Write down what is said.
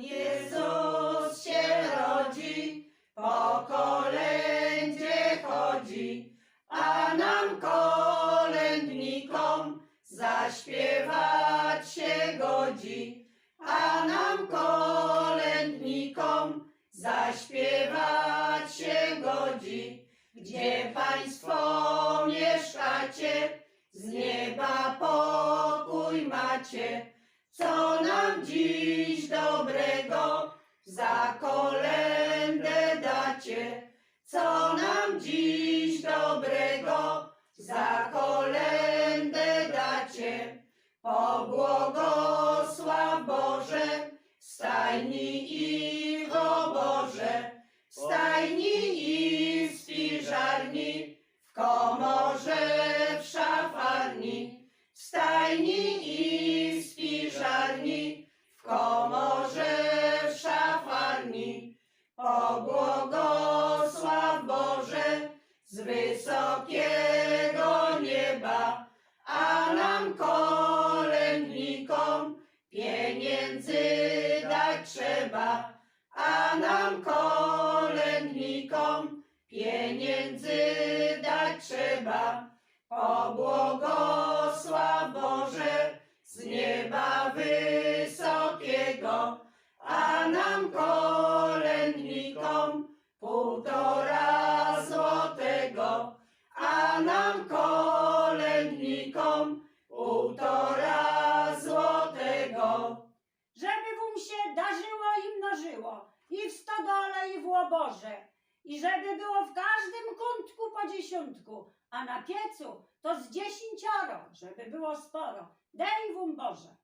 Jezus się rodzi, po kolędzie chodzi, a nam kolędnikom zaśpiewać się godzi, a nam kolędnikom zaśpiewać się godzi. Gdzie Państwo mieszkacie, z nieba pokój macie, co nam dziś za kolędę dacie? Co nam dziś dobrego za kolędę dacie? Pobłogosław Boże, stajni i oborze, stajni i spiżarni, w komorze, w szafarni, stajni i Pobłogosław Boże z wysokiego nieba, a nam kolędnikom pieniędzy dać trzeba, a nam kolędnikom pieniędzy dać trzeba. Pobłogosław Boże z nieba wysokiego, a nam kolędnikom nam kolędnikom półtora złotego. żeby wam się darzyło i mnożyło, i w stodole, i w łoborze, i żeby było w każdym kątku po dziesiątku, a na piecu to z dziesięcioro, żeby było sporo. Daj wam Boże.